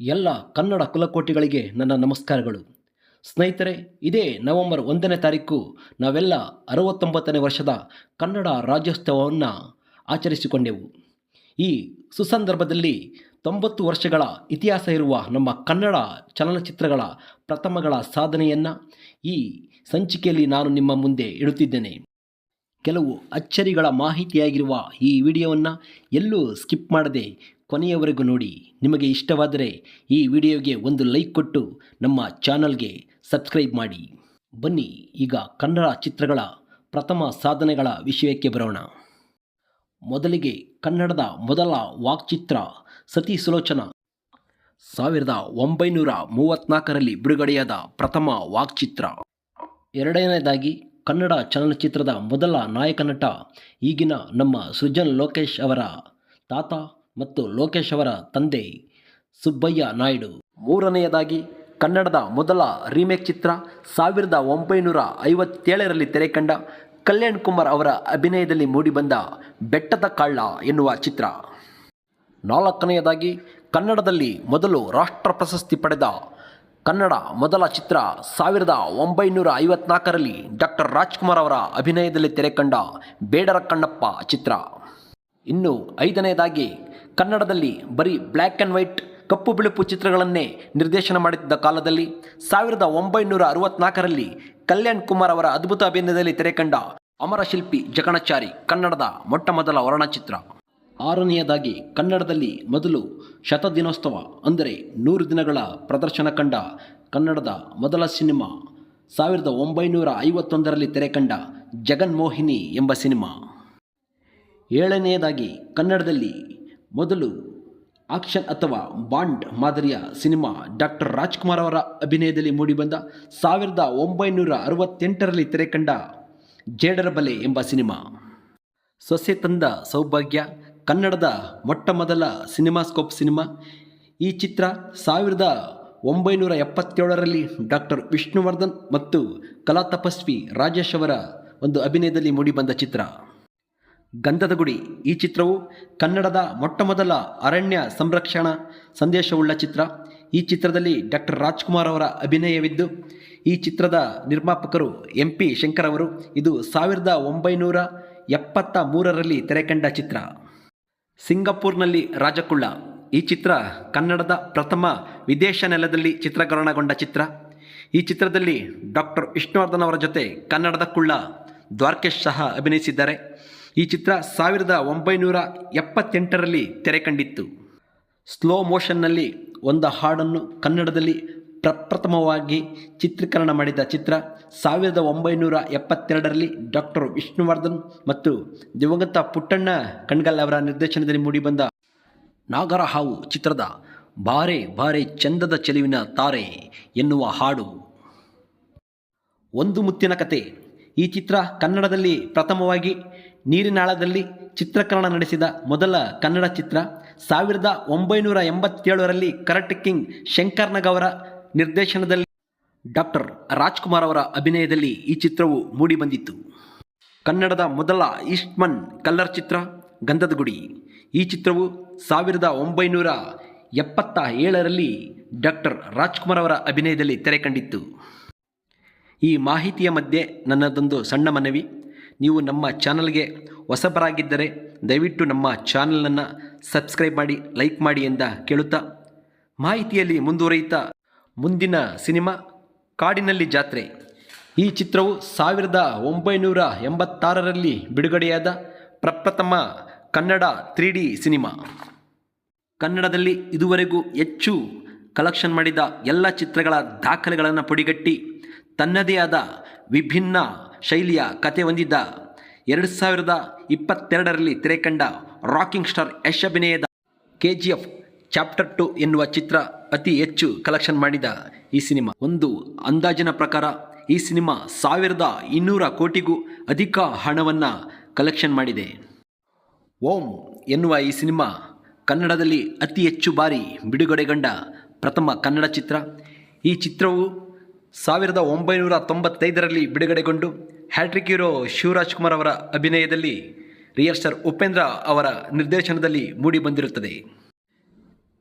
ಎಲ್ಲ ಕನ್ನಡ ಕುಲಕೋಟಿಗಳಿಗೆ ನನ್ನ ನಮಸ್ಕಾರಗಳು. ಸ್ನೇಹಿತರೆ, ಇದೇ ನವೆಂಬರ್ ಒಂದನೇ ತಾರೀಕು, ನಾವೆಲ್ಲ ಅರವತ್ತೊಂಬತ್ತನೇ ವರ್ಷದ ಕನ್ನಡ ರಾಜ್ಯೋತ್ಸವವನ್ನು ಆಚರಿಸಿಕೊಂಡೆವು. ಈ ಸುಸಂದರ್ಭದಲ್ಲಿ ತೊಂಬತ್ತು ವರ್ಷಗಳ ಇತಿಹಾಸ ಇರುವ ನಮ್ಮ ಕನ್ನಡ ಚಲನಚಿತ್ರಗಳ ಪ್ರಥಮಗಳ ಸಾಧನೆಯನ್ನು ಈ ಸಂಚಿಕೆಯಲ್ಲಿ ನಾನು ನಿಮ್ಮ ಮುಂದೆ ಇಡುತ್ತಿದ್ದೇನೆ. ಕೆಲವು ಅಚ್ಚರಿಗಳ ಮಾಹಿತಿಯಾಗಿರುವ ಈ ವಿಡಿಯೋವನ್ನು ಎಲ್ಲೂ ಸ್ಕಿಪ್ ಮಾಡದೆ ಕೊನೆಯವರೆಗೂ ನೋಡಿ. ನಿಮಗೆ ಇಷ್ಟವಾದರೆ ಈ ವಿಡಿಯೋಗೆ ಒಂದು ಲೈಕ್ ಕೊಟ್ಟು ನಮ್ಮ ಚಾನಲ್ಗೆ ಸಬ್ಸ್ಕ್ರೈಬ್ ಮಾಡಿ. ಬನ್ನಿ, ಈಗ ಕನ್ನಡ ಚಿತ್ರಗಳ ಪ್ರಥಮ ಸಾಧನೆಗಳ ವಿಷಯಕ್ಕೆ ಬರೋಣ. ಮೊದಲಿಗೆ ಕನ್ನಡದ ಮೊದಲ ವಾಕ್ಚಿತ್ರ ಸತಿ ಸುಲೋಚನ ಸಾವಿರದ ಒಂಬೈನೂರ ಮೂವತ್ತ್ನಾಲ್ಕರಲ್ಲಿ ಬಿಡುಗಡೆಯಾದ ಪ್ರಥಮ ವಾಕ್ಚಿತ್ರ. ಎರಡನೇದಾಗಿ, ಕನ್ನಡ ಚಲನಚಿತ್ರದ ಮೊದಲ ನಾಯಕ ನಟ ಈಗಿನ ನಮ್ಮ ಸೃಜನ್ ಲೋಕೇಶ್ ಅವರ ತಾತ ಮತ್ತು ಲೋಕೇಶ್ ಅವರ ತಂದೆ ಸುಬ್ಬಯ್ಯ ನಾಯ್ಡು. ಮೂರನೆಯದಾಗಿ ಕನ್ನಡದ ಮೊದಲ ರೀಮೇಕ್ ಚಿತ್ರ ಸಾವಿರದ ಒಂಬೈನೂರ ಐವತ್ತೇಳರಲ್ಲಿ ತೆರೆಕಂಡ ಕಲ್ಯಾಣ್ ಕುಮಾರ್ ಅವರ ಅಭಿನಯದಲ್ಲಿ ಮೂಡಿಬಂದ ಬೆಟ್ಟದ ಕಳ್ಳ ಎನ್ನುವ ಚಿತ್ರ. ನಾಲ್ಕನೆಯದಾಗಿ ಕನ್ನಡದಲ್ಲಿ ಮೊದಲು ರಾಷ್ಟ್ರ ಪ್ರಶಸ್ತಿ ಪಡೆದ ಕನ್ನಡ ಮೊದಲ ಚಿತ್ರ ಸಾವಿರದ ಒಂಬೈನೂರ ಐವತ್ನಾಲ್ಕರಲ್ಲಿ ಡಾಕ್ಟರ್ ರಾಜ್ಕುಮಾರ್ ಅವರ ಅಭಿನಯದಲ್ಲಿ ತೆರೆಕಂಡ ಬೇಡರ ಕಣ್ಣಪ್ಪ ಚಿತ್ರ. ಇನ್ನು ಐದನೆಯದಾಗಿ ಕನ್ನಡದಲ್ಲಿ ಬರೀ ಬ್ಲ್ಯಾಕ್ ಆ್ಯಂಡ್ ವೈಟ್ ಕಪ್ಪು ಬಿಳುಪು ಚಿತ್ರಗಳನ್ನೇ ನಿರ್ದೇಶನ ಮಾಡುತ್ತಿದ್ದ ಕಾಲದಲ್ಲಿ ಸಾವಿರದ ಒಂಬೈನೂರ ಅರವತ್ನಾಲ್ಕರಲ್ಲಿ ಕಲ್ಯಾಣ್ ಕುಮಾರ್ ಅವರ ಅದ್ಭುತ ಅಭಿನಯದಲ್ಲಿ ತೆರೆಕಂಡ ಅಮರಶಿಲ್ಪಿ ಜಗಣಚಾರಿ ಕನ್ನಡದ ಮೊಟ್ಟ ಮೊದಲ ವರ್ಣಚಿತ್ರ. ಆರನೆಯದಾಗಿ ಕನ್ನಡದಲ್ಲಿ ಮೊದಲು ಶತದಿನೋತ್ಸವ ಅಂದರೆ ನೂರು ದಿನಗಳ ಪ್ರದರ್ಶನ ಕಂಡ ಕನ್ನಡದ ಮೊದಲ ಸಿನಿಮಾ ಸಾವಿರದ ಒಂಬೈನೂರ ಐವತ್ತೊಂದರಲ್ಲಿ ತೆರೆಕಂಡ ಜಗನ್ಮೋಹಿನಿ ಎಂಬ ಸಿನಿಮಾ. ಏಳನೆಯದಾಗಿ ಕನ್ನಡದಲ್ಲಿ ಮೊದಲು ಆಕ್ಷನ್ ಅಥವಾ ಬಾಂಡ್ ಮಾದರಿಯ ಸಿನಿಮಾ ಡಾಕ್ಟರ್ ರಾಜ್ಕುಮಾರ್ ಅವರ ಅಭಿನಯದಲ್ಲಿ ಮೂಡಿಬಂದ ಸಾವಿರದ ಒಂಬೈನೂರ ಅರವತ್ತೆಂಟರಲ್ಲಿ ತೆರೆಕಂಡ ಜೇಡರ ಬಲೆ ಎಂಬ ಸಿನಿಮಾ. ಸೊಸೆ ತಂದ ಸೌಭಾಗ್ಯ, ಕನ್ನಡದ ಮೊಟ್ಟ ಮೊದಲ ಸಿನಿಮಾಸ್ಕೋಪ್ ಸಿನಿಮಾ. ಈ ಚಿತ್ರ ಸಾವಿರದ ಒಂಬೈನೂರ ಎಪ್ಪತ್ತೇಳರಲ್ಲಿ ಡಾಕ್ಟರ್ ವಿಷ್ಣುವರ್ಧನ್ ಮತ್ತು ಕಲಾ ತಪಸ್ವಿ ರಾಜೇಶ್ ಅವರ ಒಂದು ಅಭಿನಯದಲ್ಲಿ ಮೂಡಿಬಂದ ಚಿತ್ರ. ಗಂಧದ ಗುಡಿ. ಈ ಚಿತ್ರವು ಕನ್ನಡದ ಮೊಟ್ಟಮೊದಲ ಅರಣ್ಯ ಸಂರಕ್ಷಣಾ ಸಂದೇಶವುಳ್ಳ ಚಿತ್ರ. ಈ ಚಿತ್ರದಲ್ಲಿ ಡಾಕ್ಟರ್ ರಾಜ್ಕುಮಾರ್ ಅವರ ಅಭಿನಯವಿದ್ದು, ಈ ಚಿತ್ರದ ನಿರ್ಮಾಪಕರು ಎಂ ಪಿ ಶಂಕರ್ ಅವರು. ಇದು ಸಾವಿರದ ಒಂಬೈನೂರ ಎಪ್ಪತ್ತ ಮೂರರಲ್ಲಿ ತೆರೆಕಂಡ ಚಿತ್ರ. ಸಿಂಗಪೂರ್ನಲ್ಲಿ ರಾಜಕುಳ್ಳ ಈ ಚಿತ್ರ ಕನ್ನಡದ ಪ್ರಥಮ ವಿದೇಶ ನೆಲದಲ್ಲಿ ಚಿತ್ರೀಕರಣಗೊಂಡ ಚಿತ್ರ. ಈ ಚಿತ್ರದಲ್ಲಿ ಡಾಕ್ಟರ್ ವಿಷ್ಣುವರ್ಧನ್ ಅವರ ಜೊತೆ ಕನ್ನಡದ ಕುಳ್ಳ ದ್ವಾರಕೇಶ್ ಸಹ ಅಭಿನಯಿಸಿದ್ದಾರೆ. ಈ ಚಿತ್ರ ಸಾವಿರದ ಒಂಬೈನೂರ ಎಪ್ಪತ್ತೆಂಟರಲ್ಲಿ ತೆರೆ ಕಂಡಿತ್ತು. ಸ್ಲೋ ಮೋಷನ್ನಲ್ಲಿ ಒಂದು ಹಾಡನ್ನು ಕನ್ನಡದಲ್ಲಿ ಪ್ರಪ್ರಥಮವಾಗಿ ಚಿತ್ರೀಕರಣ ಮಾಡಿದ ಚಿತ್ರ ಸಾವಿರದ ಒಂಬೈನೂರ ಎಪ್ಪತ್ತೆರಡರಲ್ಲಿ ಡಾಕ್ಟರ್ ವಿಷ್ಣುವರ್ಧನ್ ಮತ್ತು ದಿವಂಗತ ಪುಟ್ಟಣ್ಣ ಕಣ್ಗಲ್ ಅವರ ನಿರ್ದೇಶನದಲ್ಲಿ ಮೂಡಿಬಂದ ನಾಗರ ಹಾವು ಚಿತ್ರದ ಬಾರೆ ಬಾರೆ ಚಂದದ ಚೆಲುವಿನ ತಾರೆ ಎನ್ನುವ ಹಾಡು. ಒಂದು ಮುತ್ತಿನ ಕತೆ. ಈ ಚಿತ್ರ ಕನ್ನಡದಲ್ಲಿ ಪ್ರಥಮವಾಗಿ ನೀರಿನಾಳದಲ್ಲಿ ಚಿತ್ರೀಕರಣ ನಡೆಸಿದ ಮೊದಲ ಕನ್ನಡ ಚಿತ್ರ. ಸಾವಿರದ ಒಂಬೈನೂರ ಎಂಬತ್ತೇಳರಲ್ಲಿ ಕರಟ್ ಕಿಂಗ್ ಶಂಕರ್ನಗ್ ಅವರ ನಿರ್ದೇಶನದಲ್ಲಿ ಡಾಕ್ಟರ್ ರಾಜ್ಕುಮಾರ್ ಅವರ ಅಭಿನಯದಲ್ಲಿ ಈ ಚಿತ್ರವು ಮೂಡಿಬಂದಿತ್ತು ಕನ್ನಡದ ಮೊದಲ ಈಸ್ಟ್ಮನ್ ಕಲ್ಲರ್ ಚಿತ್ರ ಗಂಧದ ಗುಡಿ ಈ ಚಿತ್ರವು ಸಾವಿರದ ಒಂಬೈನೂರ ಎಪ್ಪತ್ತ ಏಳರಲ್ಲಿ ಡಾಕ್ಟರ್ ರಾಜ್ಕುಮಾರ್ ಅವರ ಅಭಿನಯದಲ್ಲಿ ತೆರೆ ಕಂಡಿತ್ತು. ಈ ಮಾಹಿತಿಯ ಮಧ್ಯೆ ನನ್ನದೊಂದು ಸಣ್ಣ ಮನವಿ. ನೀವು ನಮ್ಮ ಚಾನಲ್ಗೆ ಹೊಸಬರಾಗಿದ್ದರೆ ದಯವಿಟ್ಟು ನಮ್ಮ ಚಾನಲನ್ನು ಸಬ್ಸ್ಕ್ರೈಬ್ ಮಾಡಿ, ಲೈಕ್ ಮಾಡಿ ಎಂದ ಕೇಳುತ್ತಾ. ಮಾಹಿತಿಯಲ್ಲಿ ಮುಂದುವರಿಯುತ್ತಾ. ಮುಂದಿನ ಸಿನಿಮಾ, ಕಾಡಿನಲ್ಲಿ ಜಾತ್ರೆ. ಈ ಚಿತ್ರವು ಸಾವಿರದ ಒಂಬೈನೂರ ಎಂಬತ್ತಾರರಲ್ಲಿ ಬಿಡುಗಡೆಯಾದ ಪ್ರಪ್ರಥಮ ಕನ್ನಡ ತ್ರೀ ಡಿ ಸಿನಿಮಾ. ಕನ್ನಡದಲ್ಲಿ ಇದುವರೆಗೂ ಹೆಚ್ಚು ಕಲೆಕ್ಷನ್ ಮಾಡಿದ ಎಲ್ಲ ಚಿತ್ರಗಳ ದಾಖಲೆಗಳನ್ನು ಪುಡಿಗಟ್ಟಿ ತನ್ನದೇ ಆದ ವಿಭಿನ್ನ ಶೈಲಿಯ ಕತೆ ಹೊಂದಿದ್ದ ಎರಡು ಸಾವಿರದ ಇಪ್ಪತ್ತೆರಡರಲ್ಲಿ ತೆರೆಕಂಡ ರಾಕಿಂಗ್ ಸ್ಟಾರ್ ಯಶ್ ಅಭಿನಯದ K G F chapter two ಎನ್ನುವ ಚಿತ್ರ ಅತಿ ಹೆಚ್ಚು ಕಲೆಕ್ಷನ್ ಮಾಡಿದ ಈ ಸಿನಿಮಾ. ಒಂದು ಅಂದಾಜಿನ ಪ್ರಕಾರ ಈ ಸಿನಿಮಾ ಸಾವಿರದ ಇನ್ನೂರ ಕೋಟಿಗೂ ಅಧಿಕ ಹಣವನ್ನು ಕಲೆಕ್ಷನ್ ಮಾಡಿದೆ. ಓಂ ಎನ್ನುವ ಈ ಸಿನಿಮಾ ಕನ್ನಡದಲ್ಲಿ ಅತಿ ಹೆಚ್ಚು ಬಾರಿ ಬಿಡುಗಡೆಗೊಂಡ ಪ್ರಥಮ ಕನ್ನಡ ಚಿತ್ರ. ಈ ಚಿತ್ರವು ಸಾವಿರದ ಒಂಬೈನೂರ ತೊಂಬತ್ತೈದರಲ್ಲಿ ಬಿಡುಗಡೆಗೊಂಡು ಹ್ಯಾಟ್ರಿಕ್ ಹೀರೋ ಶಿವರಾಜ್ ಕುಮಾರ್ ಅವರ ಅಭಿನಯದಲ್ಲಿ ರಿಯಲ್ ಸ್ಟಾರ್ ಉಪೇಂದ್ರ ಅವರ ನಿರ್ದೇಶನದಲ್ಲಿ ಮೂಡಿಬಂದಿರುತ್ತದೆ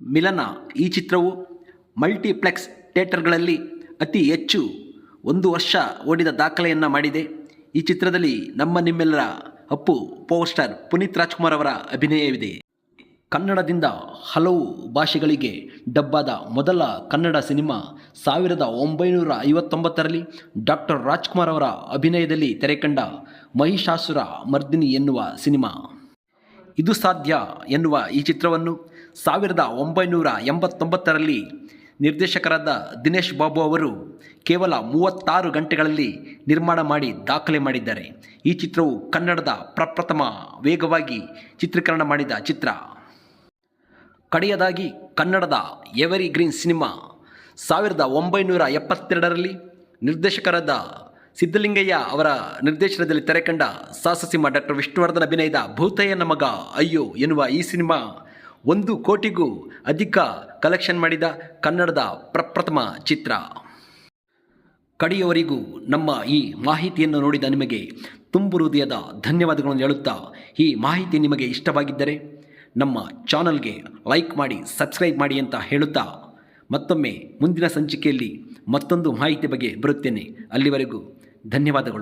ಮಿಲನ ಈ ಚಿತ್ರವು ಮಲ್ಟಿಪ್ಲೆಕ್ಸ್ ಥಿಯೇಟರ್ಗಳಲ್ಲಿ ಅತಿ ಹೆಚ್ಚು ಒಂದು ವರ್ಷ ಓಡಿದ ದಾಖಲೆಯನ್ನು ಮಾಡಿದೆ. ಈ ಚಿತ್ರದಲ್ಲಿ ನಮ್ಮ ನಿಮ್ಮೆಲ್ಲರ ಅಪ್ಪು ಪವರ್ ಸ್ಟಾರ್ ಪುನೀತ್ ರಾಜ್ಕುಮಾರ್ ಅವರ ಅಭಿನಯವಿದೆ. ಕನ್ನಡದಿಂದ ಹಲವು ಭಾಷೆಗಳಿಗೆ ಡಬ್ಬಾದ ಮೊದಲ ಕನ್ನಡ ಸಿನಿಮಾ ಸಾವಿರದ ಒಂಬೈನೂರ ಐವತ್ತೊಂಬತ್ತರಲ್ಲಿ ಡಾಕ್ಟರ್ ರಾಜ್ಕುಮಾರ್ ಅವರ ಅಭಿನಯದಲ್ಲಿ ತೆರೆಕಂಡ ಮಹಿಷಾಸುರ ಮರ್ದಿನಿ ಎನ್ನುವ ಸಿನಿಮಾ. ಇದು ಸಾಧ್ಯ ಎನ್ನುವ ಈ ಚಿತ್ರವನ್ನು ಸಾವಿರದ ಒಂಬೈನೂರ ಎಂಬತ್ತೊಂಬತ್ತರಲ್ಲಿ ನಿರ್ದೇಶಕರಾದ ದಿನೇಶ್ ಬಾಬು ಅವರು ಕೇವಲ ಮೂವತ್ತಾರು ಗಂಟೆಗಳಲ್ಲಿ ನಿರ್ಮಾಣ ಮಾಡಿ ದಾಖಲೆ ಮಾಡಿದ್ದಾರೆ. ಈ ಚಿತ್ರವು ಕನ್ನಡದ ಪ್ರಪ್ರಥಮ ವೇಗವಾಗಿ ಚಿತ್ರೀಕರಣ ಮಾಡಿದ ಚಿತ್ರ. ಕಡೆಯದಾಗಿ ಕನ್ನಡದ ಎವರಿ ಗ್ರೀನ್ ಸಿನಿಮಾ ಸಾವಿರದ ಒಂಬೈನೂರ ಎಪ್ಪತ್ತೆರಡರಲ್ಲಿ ನಿರ್ದೇಶಕರಾದ ಸಿದ್ದಲಿಂಗಯ್ಯ ಅವರ ನಿರ್ದೇಶನದಲ್ಲಿ ತೆರೆಕಂಡ ಸಾಹಸಸಿಂಹ ಡಾಕ್ಟರ್ ವಿಷ್ಣುವರ್ಧನ್ ಅಭಿನಯದ ಭೂತಯ್ಯನ ಮಗ ಅಯ್ಯೋ ಎನ್ನುವ ಈ ಸಿನಿಮಾ ಒಂದು ಕೋಟಿಗೂ ಅಧಿಕ ಕಲೆಕ್ಷನ್ ಮಾಡಿದ ಕನ್ನಡದ ಪ್ರಪ್ರಥಮ ಚಿತ್ರ. ಕಡೆಯವರೆಗೂ ನಮ್ಮ ಈ ಮಾಹಿತಿಯನ್ನು ನೋಡಿದ ನಿಮಗೆ ತುಂಬು ಹೃದಯದ ಧನ್ಯವಾದಗಳನ್ನು ಹೇಳುತ್ತಾ ಈ ಮಾಹಿತಿ ನಿಮಗೆ ಇಷ್ಟವಾಗಿದ್ದರೆ ನಮ್ಮ ಚಾನಲ್ಗೆ ಲೈಕ್ ಮಾಡಿ, ಸಬ್ಸ್ಕ್ರೈಬ್ ಮಾಡಿ ಅಂತ ಹೇಳುತ್ತಾ ಮತ್ತೊಮ್ಮೆ ಮುಂದಿನ ಸಂಚಿಕೆಯಲ್ಲಿ ಮತ್ತೊಂದು ಮಾಹಿತಿ ಬಗ್ಗೆ ಬರುತ್ತೇನೆ. ಅಲ್ಲಿವರೆಗೂ ಧನ್ಯವಾದಗಳು.